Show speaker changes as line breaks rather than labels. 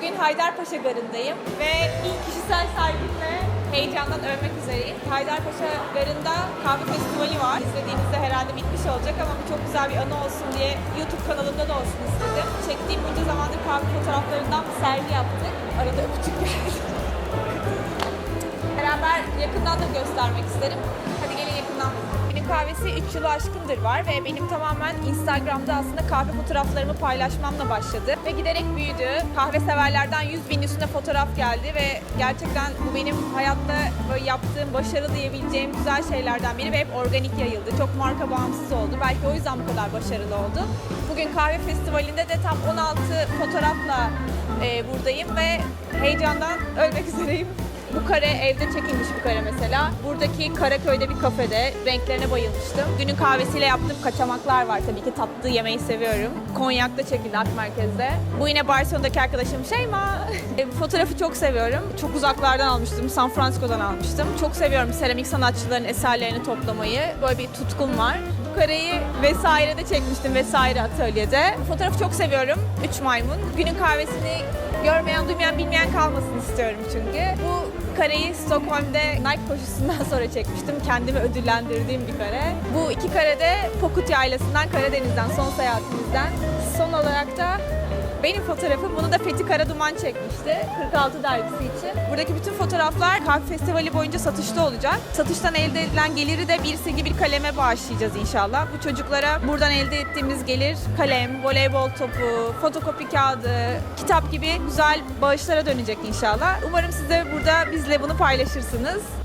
Bugün Haydarpaşa Garı'ndayım ve ilk kişisel sergimle heyecandan ölmek üzereyim. Haydarpaşa Garı'nda kahve festivali var. İzlediğinizde herhalde bitmiş olacak ama bu çok güzel bir anı olsun diye YouTube kanalımda da olsun istedim. Çektiğim bunca zamandır kahve fotoğraflarından bir sergi yaptık. Arada öpücük geldi. Beraber yakından da göstermek isterim. Kahvesi 3 yılı aşkındır var ve benim tamamen Instagram'da aslında kahve fotoğraflarımı paylaşmamla başladı. Ve giderek büyüdü. Kahve severlerden 100 bin üstünde fotoğraf geldi ve gerçekten bu benim hayatta böyle yaptığım, başarı diyebileceğim güzel şeylerden biri ve hep organik yayıldı. Çok marka bağımsız oldu. Belki o yüzden bu kadar başarılı oldu. Bugün kahve festivalinde de tam 16 fotoğrafla e, buradayım ve heyecandan ölmek üzereyim. Bu kare evde çekilmiş bir kare mesela. Buradaki Karaköy'de bir kafede renklerine bayılmıştım. Günün kahvesiyle yaptığım kaçamaklar var tabii ki tatlı yemeyi seviyorum. Konyak'ta çekildi Ak Merkez'de. Bu yine Barcelona'daki arkadaşım Şeyma. E, bu fotoğrafı çok seviyorum. Çok uzaklardan almıştım. San Francisco'dan almıştım. Çok seviyorum seramik sanatçıların eserlerini toplamayı. Böyle bir tutkum var. Bu kareyi vesairede çekmiştim vesaire atölyede. Bu fotoğrafı çok seviyorum. Üç maymun. Günün kahvesini görmeyen, duymayan, bilmeyen kalmasın istiyorum çünkü. Bu kareyi Stockholm'de Nike koşusundan sonra çekmiştim. Kendimi ödüllendirdiğim bir kare. Bu iki kare de Pokut Yaylası'ndan, Karadeniz'den, son seyahatimizden. Son olarak da benim fotoğrafım. Bunu da Fethi Karaduman çekmişti 46 dergisi için. Buradaki bütün fotoğraflar kahve festivali boyunca satışta olacak. Satıştan elde edilen geliri de bir silgi bir kaleme bağışlayacağız inşallah. Bu çocuklara buradan elde ettiğimiz gelir kalem, voleybol topu, fotokopi kağıdı, kitap gibi güzel bağışlara dönecek inşallah. Umarım siz de burada bizle bunu paylaşırsınız.